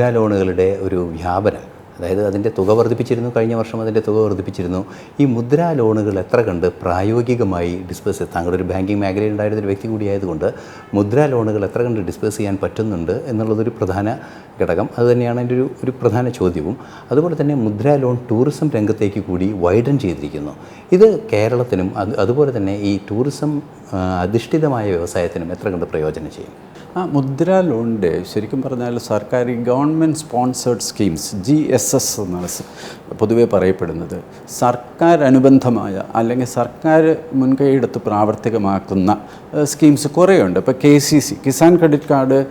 മുദ്രാ ലോണുകളുടെ ഒരു വ്യാപനം. അതായത് അതിന്റെ തുക വർദ്ധിപ്പിച്ചിരുന്നു കഴിഞ്ഞ വർഷം അതിന്റെ തുക വർദ്ധിപ്പിച്ചിരുന്നു. ഈ മുദ്രാ ലോണുകൾ എത്ര കണ്ട് പ്രായോഗികമായി ഡിസ്പേസ് താങ്കളൊരു ബാങ്കിങ് മേഖലയിൽ ഉണ്ടായിരുന്ന ഒരു വ്യക്തി കൂടിയായതുകൊണ്ട് മുദ്രാ ലോണുകൾ എത്ര കണ്ട് ഡിസ്പേസ് ചെയ്യാൻ പറ്റുന്നുണ്ട് എന്നുള്ളതൊരു പ്രധാന ഘടകം. അതുതന്നെയാണ് എന്റെ ഒരു ഒരു പ്രധാന ചോദ്യവും. അതുപോലെ തന്നെ മുദ്രാ ലോൺ ടൂറിസം രംഗത്തേക്ക് കൂടി വൈഡൻ ചെയ്തിരിക്കുന്നു. ഇത് കേരളത്തിനും അത് അതുപോലെ തന്നെ ഈ ടൂറിസം അധിഷ്ഠിതമായ വ്യവസായത്തിനും എത്ര കണ്ട് പ്രയോജനം ചെയ്യും? ആ മുദ്രാ ലോണിന്റെ ശരിക്കും പറഞ്ഞാൽ സർക്കാർ government sponsored schemes G S S എന്നാണ് സ- പൊതുവെ പറയപ്പെടുന്നത്. സർക്കാർ അനുബന്ധമായ അല്ലെങ്കിൽ സർക്കാർ മുൻകൈയെടുത്ത് പ്രാവർത്തികമാക്കുന്ന സ്കീംസ് കുറേയുണ്ട്. ഇപ്പോൾ K C C Kisan credit card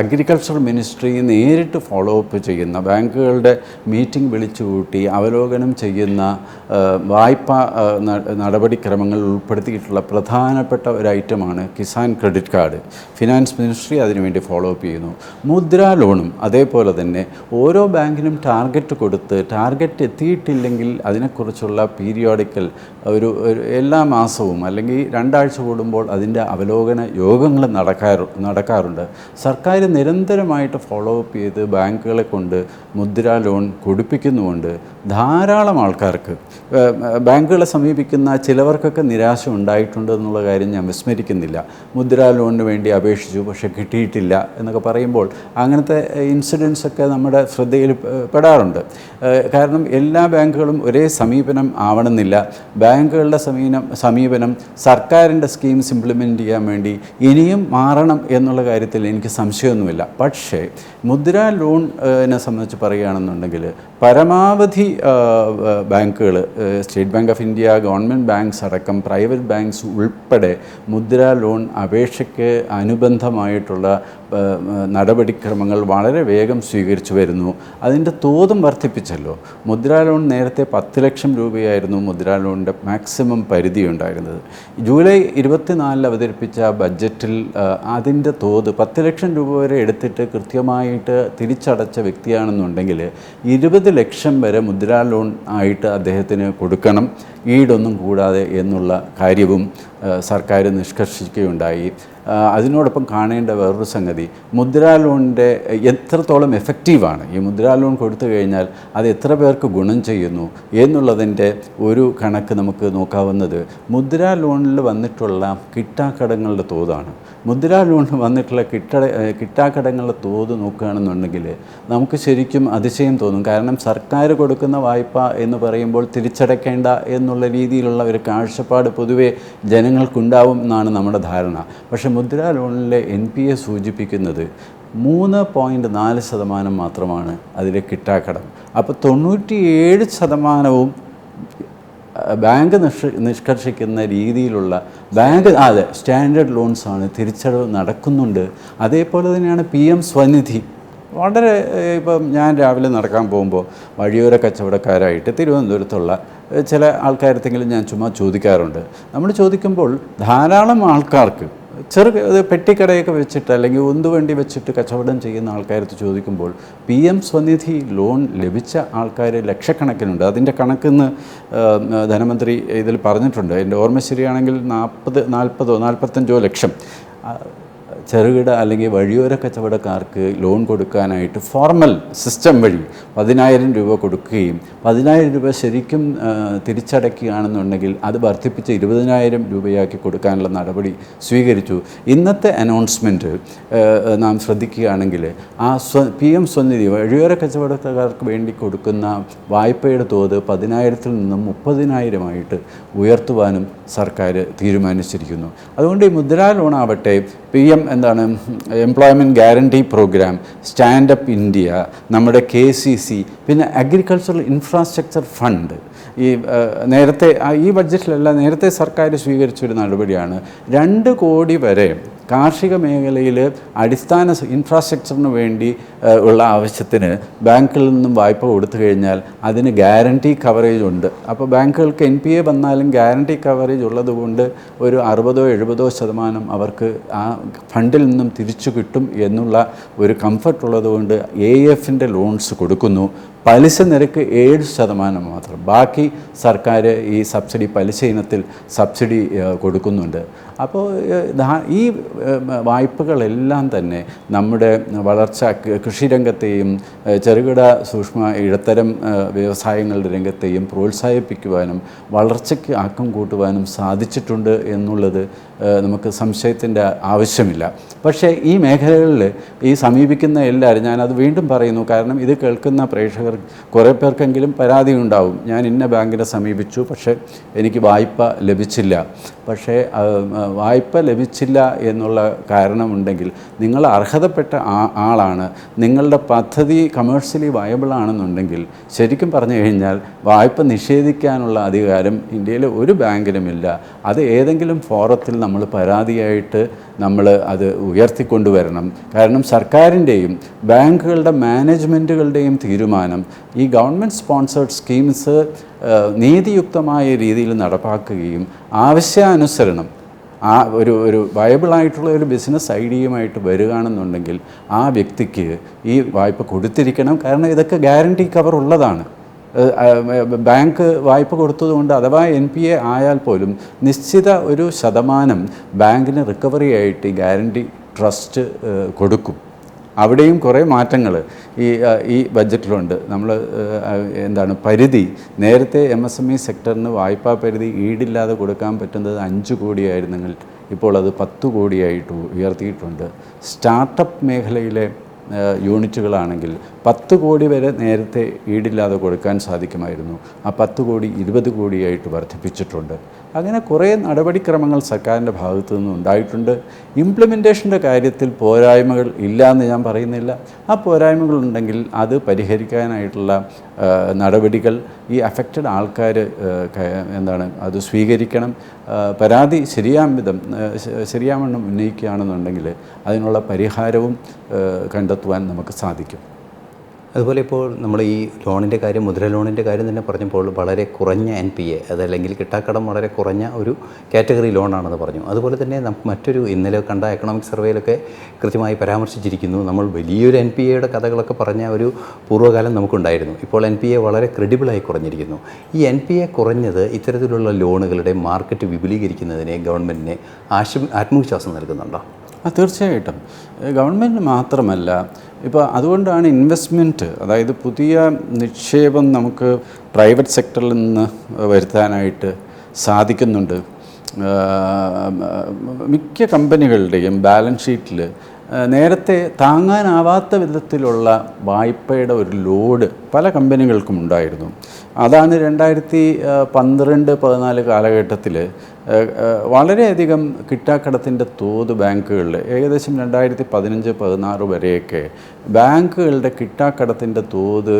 agriculture ministry നേരിട്ട് ഫോളോ അപ്പ് ചെയ്യുന്ന ബാങ്കുകളുടെ മീറ്റിംഗ് വിളിച്ചു കൂട്ടി അവലോകനം ചെയ്യുന്ന വായ്പ നടപടിക്രമങ്ങൾ ഉൾപ്പെടുത്തിയിട്ടുള്ള പ്രധാനപ്പെട്ട ഒരു ഐറ്റമാണ് Kisan credit card finance ministry അതിനുവേണ്ടി ഫോളോ അപ്പ് ചെയ്യുന്നു. മുദ്രാ ലോണും അതേപോലെ തന്നെ ഓരോ ബാങ്കിനും ടാർഗറ്റ് കൊടുത്ത് ടാർഗറ്റ് എത്തിയിട്ടില്ലെങ്കിൽ അതിനെക്കുറിച്ചുള്ള പീരിയോഡിക്കൽ ഒരു എല്ലാ മാസവും അല്ലെങ്കിൽ രണ്ടാഴ്ച കൂടുമ്പോൾ അതിന്റെ അവലോകന യോഗങ്ങൾ നടക്കാറു നടക്കാറുണ്ട്. സർക്കാർ നിരന്തരമായിട്ട് ഫോളോ അപ്പ് ചെയ്ത് ബാങ്കുകളെ കൊണ്ട് മുദ്ര ലോൺ കൊടുപ്പിക്കുന്നുമുണ്ട്. ധാരാളം ആൾക്കാർക്ക് ബാങ്കുകളെ സമീപിക്കുന്ന ചിലവർക്കൊക്കെ നിരാശ ഉണ്ടായിട്ടുണ്ട് എന്നുള്ള കാര്യം ഞാൻ വിസ്മരിക്കുന്നില്ല. മുദ്ര ലോണിന് വേണ്ടി അപേക്ഷിച്ചു പക്ഷേ കിട്ടിയിട്ടില്ല എന്നൊക്കെ പറയുമ്പോൾ അങ്ങനത്തെ ഇൻസിഡൻസ് ഒക്കെ നമ്മുടെ ശ്രദ്ധയിൽ പെടാറുണ്ട്. കാരണം എല്ലാ ബാങ്കുകളും ഒരേ സമീപനം ആവണമെന്നില്ല. ബാങ്കുകളുടെ സമീപനം സമീപനം സർക്കാരിന്റെ സ്കീംസ് ഇംപ്ലിമെന്റ് ചെയ്യാൻ വേണ്ടി ഇനിയും മാറണം എന്നുള്ള കാര്യത്തിൽ എനിക്ക് സംശയമൊന്നുമില്ല. പക്ഷേ മുദ്രാ ലോണിനെ സംബന്ധിച്ച് പറയുകയാണെന്നുണ്ടെങ്കിൽ പരമാവധി ബാങ്കുകൾ state bank of India government banks അടക്കം പ്രൈവറ്റ് ബാങ്ക്സ് ഉൾപ്പെടെ മുദ്രാ ലോൺ അപേക്ഷയ്ക്ക് അനുബന്ധമായിട്ടുള്ള നടപടിക്രമങ്ങൾ വളരെ വേഗം സ്വീകരിച്ചു വരുന്നു. അതിന്റെ തോതും വർദ്ധിപ്പിച്ചല്ലോ. മുദ്രാ ലോൺ നേരത്തെ പത്ത് ലക്ഷം രൂപയായിരുന്നു മുദ്രാ ലോണിന്റെ മാക്സിമം പരിധി ഉണ്ടായിരുന്നത് ജൂലൈ ഇരുപത്തിനാലിൽ അവതരിപ്പിച്ച ബഡ്ജറ്റിൽ അതിന്റെ തോത് പത്ത് ലക്ഷം രൂപ വരെ എടുത്തിട്ട് കൃത്യമായിട്ട് തിരിച്ചടച്ച വ്യക്തിയാണെന്നുണ്ടെങ്കിൽ ഇരുപത് ലക്ഷം വരെ മുദ്രാ ലോൺ ആയിട്ട് അദ്ദേഹത്തിന് കൊടുക്കണം. ഈടൊന്നും കൂടാതെ എന്നുള്ള കാര്യവും സർക്കാർ നിഷ്കർഷിക്കുകയുണ്ടായി. അതിനോടൊപ്പം കാണേണ്ട വേറൊരു സംഗതി മുദ്രാ ലോണിന്റെ എത്രത്തോളം എഫക്റ്റീവാണ് ഈ മുദ്രാ ലോൺ കൊടുത്തു കഴിഞ്ഞാൽ അത് എത്ര പേർക്ക് ഗുണം ചെയ്യുന്നു എന്നുള്ളതിന്റെ ഒരു കണക്ക് നമുക്ക് നോക്കാവുന്നത് മുദ്രാ ലോണിൽ വന്നിട്ടുള്ള കിട്ടാക്കടങ്ങളുടെ തോതാണ്. മുദ്രാ ലോണിൽ വന്നിട്ടുള്ള കിട്ടട ഏഹ് കിട്ടാക്കടങ്ങളുടെ തോത് നോക്കുകയാണെന്നുണ്ടെങ്കിൽ നമുക്ക് ശരിക്കും അതിശയം തോന്നും. കാരണം സർക്കാർ കൊടുക്കുന്ന വായ്പ എന്ന് പറയുമ്പോൾ തിരിച്ചടയ്ക്കേണ്ട എന്നുള്ള രീതിയിലുള്ള ഒരു കാഴ്ചപ്പാട് പൊതുവെ ജനങ്ങൾക്കുണ്ടാവും എന്നാണ് നമ്മുടെ ധാരണ. പക്ഷേ മുദ്രാ ലോണിലെ എൻ പി എ സൂചിപ്പിക്കുന്നത് മൂന്ന് പോയിന്റ് നാല് ശതമാനം മാത്രമാണ് അതിലെ കിട്ടാക്കടം. അപ്പോൾ തൊണ്ണൂറ്റിയേഴ് ശതമാനവും ബാങ്ക് നിഷ് നിഷ്കർഷിക്കുന്ന രീതിയിലുള്ള ബാങ്ക് അതെ സ്റ്റാൻഡേർഡ് ലോൺസാണ് തിരിച്ചടവ് നടക്കുന്നുണ്ട്. അതേപോലെ തന്നെയാണ് പി എം സ്വനിധി. വളരെ ഇപ്പം ഞാൻ രാവിലെ നടക്കാൻ പോകുമ്പോൾ വഴിയോര കച്ചവടക്കാരായിട്ട് തിരുവനന്തപുരത്തുള്ള ചില ആൾക്കാരത്തെങ്കിലും ഞാൻ ചുമ്മാ ചോദിക്കാറുണ്ട്. നമ്മൾ ചോദിക്കുമ്പോൾ ധാരാളം ആൾക്കാർക്ക് ചെറു പെട്ടിക്കടയൊക്കെ വെച്ചിട്ട് അല്ലെങ്കിൽ ഉന്തുവണ്ടി വെച്ചിട്ട് കച്ചവടം ചെയ്യുന്ന ആൾക്കാരത്ത് ചോദിക്കുമ്പോൾ പി എം സ്വനിധി ലോൺ ലഭിച്ച ആൾക്കാർ ലക്ഷക്കണക്കിനുണ്ട്. അതിന്റെ കണക്കെന്ന് ധനമന്ത്രി ഇതിൽ പറഞ്ഞിട്ടുണ്ട്. എന്റെ ഓർമ്മ ശരിയാണെങ്കിൽ നാൽപ്പത് നാൽപ്പതോ നാൽപ്പത്തഞ്ചോ ലക്ഷം. ചെറുകിട അല്ലെങ്കിൽ വഴിയോര കച്ചവടക്കാർക്ക് ലോൺ കൊടുക്കാനായിട്ട് ഫോർമൽ സിസ്റ്റം വഴി പതിനായിരം രൂപ കൊടുക്കുകയും പതിനായിരം രൂപ ശരിക്കും തിരിച്ചടയ്ക്കുകയാണെന്നുണ്ടെങ്കിൽ അത് വർദ്ധിപ്പിച്ച് ഇരുപതിനായിരം രൂപയാക്കി കൊടുക്കാനുള്ള നടപടി സ്വീകരിച്ചു. ഇന്നത്തെ അനൗൺസ്മെന്റ് നാം ശ്രദ്ധിക്കുകയാണെങ്കിൽ ആ സ്വ പി എം സ്വനിധി വഴിയോര കച്ചവടക്കാർക്ക് വേണ്ടി കൊടുക്കുന്ന വായ്പയുടെ തോത് പതിനായിരത്തിൽ നിന്നും മുപ്പതിനായിരമായിട്ട് ഉയർത്തുവാനും സർക്കാർ തീരുമാനിച്ചിരിക്കുന്നു. അതുകൊണ്ട് ഈ മുദ്രാ ലോണാവട്ടെ പി എം എന്താണ്? Employment guarantee programme stand up India നമ്മുടെ കെ സി സി പിന്നെ അഗ്രികൾച്ചറൽ ഇൻഫ്രാസ്ട്രക്ചർ ഫണ്ട് ഈ നേരത്തെ ഈ ബഡ്ജറ്റിലല്ല നേരത്തെ സർക്കാർ സ്വീകരിച്ചൊരു നടപടിയാണ്. രണ്ട് കോടി വരെ കാർഷിക മേഖലയിൽ അടിസ്ഥാന ഇൻഫ്രാസ്ട്രക്ചറിന് വേണ്ടി ഉള്ള ആവശ്യത്തിന് ബാങ്കിൽ നിന്നും വായ്പ കൊടുത്തു കഴിഞ്ഞാൽ അതിന് ഗ്യാരണ്ടി കവറേജ് ഉണ്ട്. അപ്പോൾ ബാങ്കുകൾക്ക് എൻ പി എ വന്നാലും ഗ്യാരണ്ടി കവറേജ് ഉള്ളതുകൊണ്ട് ഒരു അറുപതോ എഴുപതോ ശതമാനം അവർക്ക് ആ ഫണ്ടിൽ നിന്നും തിരിച്ചു കിട്ടും എന്നുള്ള ഒരു കംഫർട്ട് ഉള്ളതുകൊണ്ട് എ എഫിന്റെ ലോൺസ് കൊടുക്കുന്നു. പലിശ നിരക്ക് ഏഴ് ശതമാനം മാത്രം. ബാക്കി സർക്കാർ ഈ സബ്സിഡി പലിശ ഇനത്തിൽ സബ്സിഡി കൊടുക്കുന്നുണ്ട്. അപ്പോൾ ഈ വായ്പകളെല്ലാം തന്നെ നമ്മുടെ വളർച്ച കൃഷിരംഗത്തെയും ചെറുകിട സൂക്ഷ്മ ഇടത്തരം വ്യവസായങ്ങളുടെ രംഗത്തെയും പ്രോത്സാഹിപ്പിക്കുവാനും വളർച്ചയ്ക്ക് ആക്കം കൂട്ടുവാനും സാധിച്ചിട്ടുണ്ട് എന്നുള്ളത് നമുക്ക് സംശയത്തിന്റെ ആവശ്യമില്ല. പക്ഷേ ഈ മേഖലകളിൽ ഈ സമീപിക്കുന്ന എല്ലാവരും ഞാനത് വീണ്ടും പറയുന്നു കാരണം ഇത് കേൾക്കുന്ന പ്രേക്ഷകർ കുറേ പേർക്കെങ്കിലും പരാതി ഉണ്ടാവും. ഞാൻ ഇന്ന ബാങ്കിനെ സമീപിച്ചു പക്ഷേ എനിക്ക് വായ്പ ലഭിച്ചില്ല. പക്ഷേ വായ്പ ലഭിച്ചില്ല എന്നുള്ള കാരണമുണ്ടെങ്കിൽ നിങ്ങൾ അർഹതപ്പെട്ട ആളാണ്. നിങ്ങളുടെ പദ്ധതി കമേഴ്ഷ്യലി വയബിൾ ആണെന്നുണ്ടെങ്കിൽ ശരിക്കും പറഞ്ഞു കഴിഞ്ഞാൽ വായ്പ നിഷേധിക്കാനുള്ള അധികാരം ഇന്ത്യയിലെ ഒരു ബാങ്കിനുമില്ല. അത് ഏതെങ്കിലും ഫോറത്തിൽ നമ്മൾ പരാതിയായിട്ട് നമ്മൾ അത് ഉയർത്തിക്കൊണ്ടുവരണം. കാരണം സർക്കാരിന്റെയും ബാങ്കുകളുടെ മാനേജ്മെന്റുകളുടെയും തീരുമാനം ഈ ഗവൺമെന്റ് സ്പോൺസേഡ് സ്കീംസ് നീതിയുക്തമായ രീതിയിൽ നടപ്പാക്കുകയും ആവശ്യാനുസരണം ആ ഒരു ഒരു വയബിളായിട്ടുള്ള ഒരു ബിസിനസ് ഐഡിയയുമായിട്ട് വരികയാണെന്നുണ്ടെങ്കിൽ ആ വ്യക്തിക്ക് ഈ വായ്പ കൊടുത്തിരിക്കണം. കാരണം ഇതൊക്കെ ഗ്യാരണ്ടി കവർ ഉള്ളതാണ്. ബാങ്ക് വായ്പ കൊടുത്തതുകൊണ്ട് അഥവാ എൻ പി എ ആയാൽ പോലും നിശ്ചിത ഒരു ശതമാനം ബാങ്കിന് റിക്കവറി ആയിട്ട് ഗ്യാരണ്ടി ട്രസ്റ്റ് കൊടുക്കും. അവിടെയും കുറേ മാറ്റങ്ങൾ ഈ ഈ ബഡ്ജറ്റിലുണ്ട്. നമ്മൾ എന്താണ് പരിധി? നേരത്തെ എം എസ് എം ഇ സെക്ടറിന് വായ്പാ പരിധി ഈടില്ലാതെ കൊടുക്കാൻ പറ്റുന്നത് അഞ്ച് കോടിയായിരുന്നെങ്കിൽ ഇപ്പോൾ അത് പത്ത് കോടിയായിട്ട് ഉയർത്തിയിട്ടുണ്ട്. സ്റ്റാർട്ടപ്പ് മേഖലയിലെ യൂണിറ്റുകളാണെങ്കിൽ പത്ത് കോടി വരെ നേരത്തെ ഈടില്ലാതെ കൊടുക്കാൻ സാധിക്കുമായിരുന്നു. ആ പത്ത് കോടി ഇരുപത് കോടിയായിട്ട് വർദ്ധിപ്പിച്ചിട്ടുണ്ട്. അങ്ങനെ കുറേ നടപടിക്രമങ്ങൾ സർക്കാരിന്റെ ഭാഗത്തു നിന്നും ഉണ്ടായിട്ടുണ്ട്. ഇംപ്ലിമെന്റേഷന്റെ കാര്യത്തിൽ പോരായ്മകൾ ഇല്ല എന്ന് ഞാൻ പറയുന്നില്ല. ആ പോരായ്മകൾ ഉണ്ടെങ്കിൽ അത് പരിഹരിക്കാനായിട്ടുള്ള നടപടികൾ ഈ അഫക്റ്റഡ് ആൾക്കാർ എന്താണ് അത് സ്വീകരിക്കണം. പരാതി ശരിയാം വിധം ശരിയാവണ്ണം ഉന്നയിക്കുകയാണെന്നുണ്ടെങ്കിൽ അതിനുള്ള പരിഹാരവും കണ്ടെത്തുവാൻ നമുക്ക് സാധിക്കും. അതുപോലെ ഇപ്പോൾ നമ്മൾ ഈ ലോണിന്റെ കാര്യം മുദ്ര ലോണിന്റെ കാര്യം തന്നെ പറഞ്ഞപ്പോൾ വളരെ കുറഞ്ഞ എൻ പി എ അതല്ലെങ്കിൽ കിട്ടാക്കടം വളരെ കുറഞ്ഞ ഒരു കാറ്റഗറി ലോണാണെന്ന് പറഞ്ഞു. അതുപോലെ തന്നെ നമുക്ക് മറ്റൊരു ഇന്നലെ കണ്ട എക്കണോമിക് സർവേയിലൊക്കെ കൃത്യമായി പരാമർശിച്ചിരിക്കുന്നു. നമ്മൾ വലിയൊരു എൻ പി എയുടെ കഥകളൊക്കെ പറഞ്ഞ ഒരു പൂർവകാലം നമുക്കുണ്ടായിരുന്നു. ഇപ്പോൾ എൻ പി എ വളരെ ക്രെഡിബിളായി കുറഞ്ഞിരിക്കുന്നു. ഈ എൻ പി എ കുറഞ്ഞത് ഇത്തരത്തിലുള്ള ലോണുകളുടെ മാർക്കറ്റ് വിപുലീകരിക്കുന്നതിനെ ഗവൺമെന്റിനെ ആശ ആത്മവിശ്വാസം നൽകുന്നുണ്ടോ? ആ തീർച്ചയായിട്ടും. ഗവൺമെന്റ് മാത്രമല്ല ഇപ്പോൾ അതുകൊണ്ടാണ് ഇൻവെസ്റ്റ്മെന്റ് അതായത് പുതിയ നിക്ഷേപം നമുക്ക് പ്രൈവറ്റ് സെക്ടറിൽ നിന്ന് വരുത്താനായിട്ട് സാധിക്കുന്നുണ്ട്. മിക്ക കമ്പനികളുടെയും ബാലൻസ് ഷീറ്റിൽ നേരത്തെ താങ്ങാനാവാത്ത വിധത്തിലുള്ള വായ്പയുടെ ഒരു ലോഡ് പല കമ്പനികൾക്കും ഉണ്ടായിരുന്നു. അതാണ് രണ്ടായിരത്തി പന്ത്രണ്ട് പതിനാല് കാലഘട്ടത്തിൽ വളരെയധികം കിട്ടാക്കടത്തിന്റെ തോത് ബാങ്കുകളിൽ ഏകദേശം രണ്ടായിരത്തി പതിനഞ്ച് പതിനാറ് വരെയൊക്കെ ബാങ്കുകളുടെ കിട്ടാക്കടത്തിന്റെ തോത്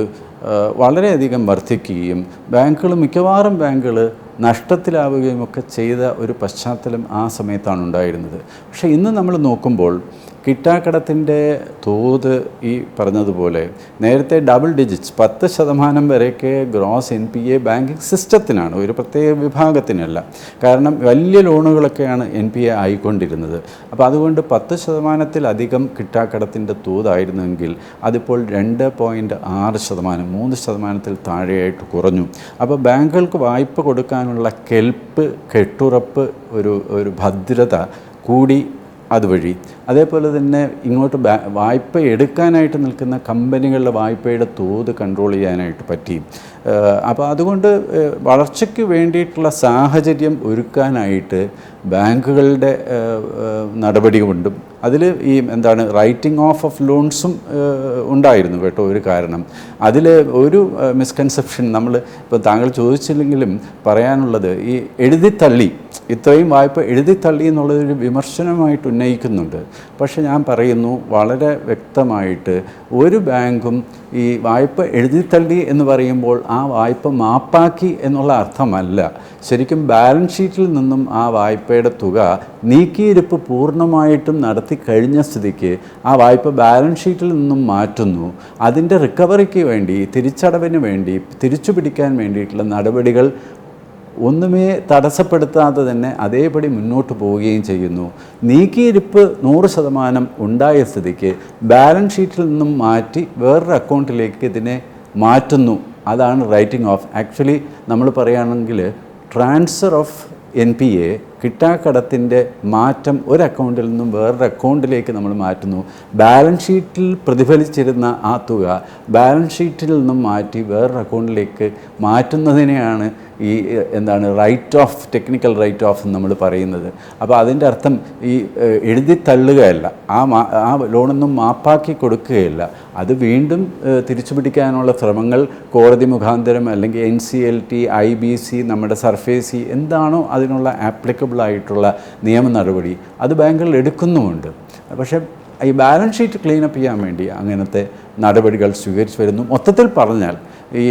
വളരെയധികം വർദ്ധിക്കുകയും ബാങ്കുകൾ മിക്കവാറും ബാങ്കുകൾ നഷ്ടത്തിലാവുകയും ഒക്കെ ചെയ്ത ഒരു പശ്ചാത്തലം ആ സമയത്താണ് ഉണ്ടായിരുന്നത്. പക്ഷേ ഇന്ന് നമ്മൾ നോക്കുമ്പോൾ കിട്ടാക്കടത്തിന്റെ തോത് ഈ പറഞ്ഞതുപോലെ നേരത്തെ ഡബിൾ ഡിജിറ്റ്സ് പത്ത് ശതമാനം വരെയൊക്കെ gross N P A banking സിസ്റ്റത്തിനാണ് ഒരു പ്രത്യേക വിഭാഗത്തിനല്ല. കാരണം വലിയ ലോണുകളൊക്കെയാണ് എൻ പി എ ആയിക്കൊണ്ടിരുന്നത്. അപ്പോൾ അതുകൊണ്ട് പത്ത് ശതമാനത്തിലധികം കിട്ടാക്കടത്തിന്റെ തോതായിരുന്നെങ്കിൽ അതിപ്പോൾ രണ്ട് പോയിന്റ് ആറ് ശതമാനം മൂന്ന് ശതമാനത്തിൽ താഴെയായിട്ട് കുറഞ്ഞു. അപ്പോൾ ബാങ്കുകൾക്ക് വായ്പ കൊടുക്കാനുള്ള കെൽപ്പ് കെട്ടുറപ്പ് ഒരു ഒരു ഭദ്രത കൂടി അതുവഴി. അതേപോലെ തന്നെ ഇങ്ങോട്ട് വായ്പ എടുക്കാനായിട്ട് നിൽക്കുന്ന കമ്പനികളുടെ വായ്പയുടെ തോത് കൺട്രോൾ ചെയ്യാനായിട്ട് പറ്റി. അപ്പോൾ അതുകൊണ്ട് വളർച്ചയ്ക്ക് വേണ്ടിയിട്ടുള്ള സാഹചര്യം ഒരുക്കാനായിട്ട് ബാങ്കുകളുടെ നടപടി കൊണ്ടും അതിൽ ഈ എന്താണ് റൈറ്റിംഗ് ഓഫ് ഓഫ് ലോൺസും ഉണ്ടായിരുന്നു കേട്ടോ ഒരു കാരണം. അതിൽ ഒരു മിസ്കൺസെപ്ഷൻ നമ്മൾ ഇപ്പോൾ താങ്കൾ ചോദിച്ചില്ലെങ്കിലും പറയാനുള്ളത് ഈ എഴുതിത്തള്ളി ഇത്രയും വായ്പ എഴുതിത്തള്ളി എന്നുള്ളതൊരു വിമർശനമായിട്ട് ഉന്നയിക്കുന്നുണ്ട്. പക്ഷേ ഞാൻ പറയുന്നു വളരെ വ്യക്തമായിട്ട് ഒരു ബാങ്കും ഈ വായ്പ എഴുതിത്തള്ളി എന്ന് പറയുമ്പോൾ ആ വായ്പ മാപ്പാക്കി എന്നുള്ള അർത്ഥമല്ല. ശരിക്കും ബാലൻസ് ഷീറ്റിൽ നിന്നും ആ വായ്പയുടെ തുക നീക്കിയിരിപ്പ് പൂർണമായിട്ടും നടത്തി കഴിഞ്ഞ സ്ഥിതിക്ക് ആ വായ്പ ബാലൻസ് ഷീറ്റിൽ നിന്നും മാറ്റുന്നു. അതിന്റെ റിക്കവറിക്ക് വേണ്ടി തിരിച്ചടവിന് വേണ്ടി തിരിച്ചു പിടിക്കാൻ വേണ്ടിയിട്ടുള്ള നടപടികൾ ഒന്നുമേ തടസ്സപ്പെടുത്താതെ തന്നെ അതേപടി മുന്നോട്ട് പോവുകയും ചെയ്യുന്നു. നീക്കിയിരിപ്പ് നൂറ് ശതമാനം ഉണ്ടായ സ്ഥിതിക്ക് ബാലൻസ് ഷീറ്റിൽ നിന്നും മാറ്റി വേറൊരു അക്കൗണ്ടിലേക്ക് ഇതിനെ മാറ്റുന്നു. അതാണ് റൈറ്റിംഗ് ഓഫ്. ആക്ച്വലി നമ്മൾ പറയുകയാണെങ്കിൽ transfer of N P A കിട്ടാക്കടത്തിന്റെ മാറ്റം ഒരു അക്കൗണ്ടിൽ നിന്നും വേറൊരു അക്കൗണ്ടിലേക്ക് നമ്മൾ മാറ്റുന്നു. ബാലൻസ് ഷീറ്റിൽ പ്രതിഫലിച്ചിരുന്ന ആ തുക ബാലൻസ് ഷീറ്റിൽ നിന്നും മാറ്റി വേറൊരു അക്കൗണ്ടിലേക്ക് മാറ്റുന്നതിനെയാണ് ഈ എന്താണ് write off technical write off എന്ന് നമ്മൾ പറയുന്നത്. അപ്പോൾ അതിന്റെ അർത്ഥം ഈ എഴുതി തള്ളുകയല്ല. ആ ആ ലോണൊന്നും മാപ്പാക്കി കൊടുക്കുകയില്ല. അത് വീണ്ടും തിരിച്ചു പിടിക്കാനുള്ള ശ്രമങ്ങൾ കോടതി മുഖാന്തരം അല്ലെങ്കിൽ N C L T I B C നമ്മുടെ സർഫേസി എന്താണോ അതിനുള്ള ആപ്ലിക്കബിൾ ആയിട്ടുള്ള നിയമ നടപടി അത് ബാങ്കുകൾ എടുക്കുന്നുമുണ്ട്. പക്ഷേ ഈ ബാലൻസ് ഷീറ്റ് ക്ലീനപ്പ് ചെയ്യാൻ വേണ്ടി അങ്ങനത്തെ നടപടികൾ സ്വീകരിച്ചു വരുന്നു. മൊത്തത്തിൽ പറഞ്ഞാൽ ഈ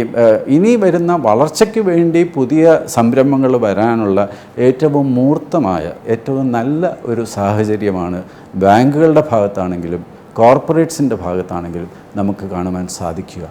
ഇനി വരുന്ന വളർച്ചയ്ക്ക് വേണ്ടി പുതിയ സംരംഭങ്ങൾ വരാനുള്ള ഏറ്റവും മൂർത്തമായ ഏറ്റവും നല്ല ഒരു സാഹചര്യമാണ് ബാങ്കുകളുടെ ഭാഗത്താണെങ്കിലും കോർപ്പറേറ്റ്സിന്റെ ഭാഗത്താണെങ്കിലും നമുക്ക് കാണുവാൻ സാധിക്കുക.